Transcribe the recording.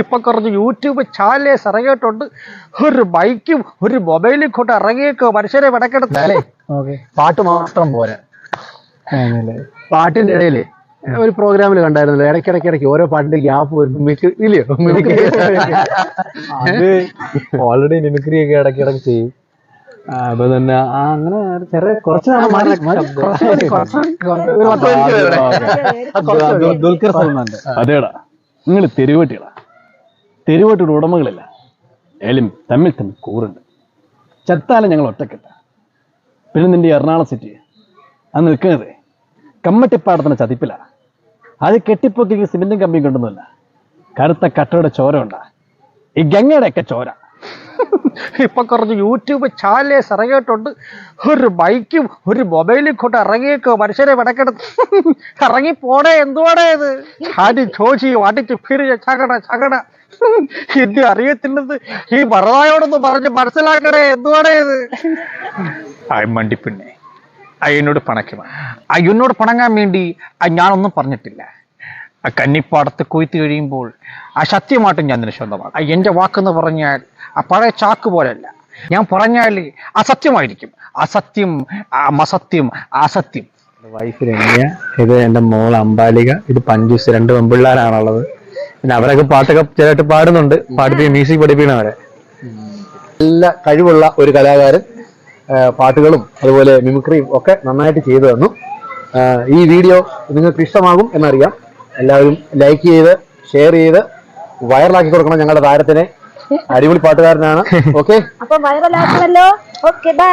ഇപ്പൊ കുറച്ച് YouTube chandlers ഇറങ്ങിയിട്ടുണ്ട്. ഒരു ബൈക്കും ഒരു മൊബൈലും കൊണ്ട് ഇറങ്ങിയേക്കോ. മനുഷ്യരെ വിടക്കെടുത്തല്ലേ പാട്ട് മാത്രം പോരാ. പാട്ടിന്റെ ഇടയിൽ ഒരു പ്രോഗ്രാമിൽ കണ്ടായിരുന്നല്ലോ. ഇടയ്ക്കിടയ്ക്ക് ഇടയ്ക്ക് ഓരോ പാട്ടിന്റെ ഗ്യാപ്പ് വരുമ്പോൾ മിമിക്രി ഇല്ലയോ? മിമിക്രി അത് ഓൾറെഡി മിമിക്രി ഒക്കെ ഇടയ്ക്ക് ഇടയ്ക്ക് ചെയ്യും. ആ, അപ്പൊ തന്നെ ആ അങ്ങനെ ചെറിയ കുറച്ച് ദുൽഖർ സൽമാന്റെ അതേടാ നിങ്ങൾ തെരുവേട്ടികളാണ് തെരുവട്ടിയുടെ ഉടമകളില്ല. ഏലും തമ്മിൽ തമ്മിൽ കൂറുണ്ട്. ചത്താലും ഞങ്ങൾ ഒറ്റക്കെട്ട. പിന്നെ നിന്റെ എറണാകുളം സിറ്റി അത് നിൽക്കുന്നത് കമ്മട്ടിപ്പാടത്തിന്റെ ചതിപ്പിലാണ് അത് കെട്ടിപ്പൊക്കി സിമെന്റും കമ്പിയും കൊണ്ടൊന്നുമില്ല. കറുത്ത കട്ടയുടെ ചോര ഉണ്ടാ ഈ ഗംഗയുടെയൊക്കെ ചോര. ഇപ്പൊ കുറച്ച് യൂട്യൂബ് ചാനലേഴ്സ് ഇറങ്ങിയിട്ടുണ്ട്. ഒരു ബൈക്കും ഒരു മൊബൈലും കൊണ്ട് ഇറങ്ങിയേക്കോ. മനുഷ്യരെ വിടക്കെടുത്ത് ഇറങ്ങി പോടേ എന്തുവാടേ ഇത്? അടി ചോദിച്ചു അടിച്ച് പിരിഞ്ഞ ചകട ചകട. എന്നെ അറിയത്തില്ലെന്ന് ഈ വറതായോടൊന്ന് പറഞ്ഞ് മനസ്സിലാക്കണേ എന്തുവാടേ ഇത്? മണ്ടി പിന്നെ അയ്യനോട് പണയ്ക്കും അയ്യനോട് പണങ്ങാൻ വേണ്ടി ഞാനൊന്നും പറഞ്ഞിട്ടില്ല. ആ കന്നിപ്പാടത്ത് കൊയ്ത്ത് കഴിയുമ്പോൾ ആ സത്യമായിട്ടും ഞാൻ സ്വന്തമാക്കും. ആ എന്റെ വാക്കെന്ന് പറഞ്ഞാൽ ആ പഴയ ചാക്ക് പോലെയല്ല ഞാൻ പറഞ്ഞാൽ അസത്യമായിരിക്കും. അസത്യം അസത്യം. അസത്യം വൈഫ് രമ്യ ഇത് എന്റെ മോൾ അമ്പാലിക. ഇത് പഞ്ചൂസ്. രണ്ട് പെൺപിള്ളേരാണുള്ളത്. പിന്നെ അവരൊക്കെ പാട്ടൊക്കെ ചിലട്ട് പാടുന്നുണ്ട്. പാടിപ്പിക്കും മ്യൂസിക് പഠിപ്പിക്കണവരെ നല്ല കഴിവുള്ള ഒരു കലാകാരൻ പാട്ടുകളും അതുപോലെ മിമിക്രിയും ഒക്കെ നന്നായിട്ട് ചെയ്തു തന്നു. ഈ വീഡിയോ നിങ്ങൾക്ക് ഇഷ്ടമാകും എന്നറിയാം. എല്ലാവരും ലൈക്ക് ചെയ്ത് ഷെയർ ചെയ്ത് വൈറലാക്കി കൊടുക്കണം ഞങ്ങളുടെ താരത്തിനെ. അടിപൊളി പാട്ടുകാരനാണ്. ഓക്കെ അപ്പൊ വൈറലാക്കണല്ലോ ഓക്കെ ബൈ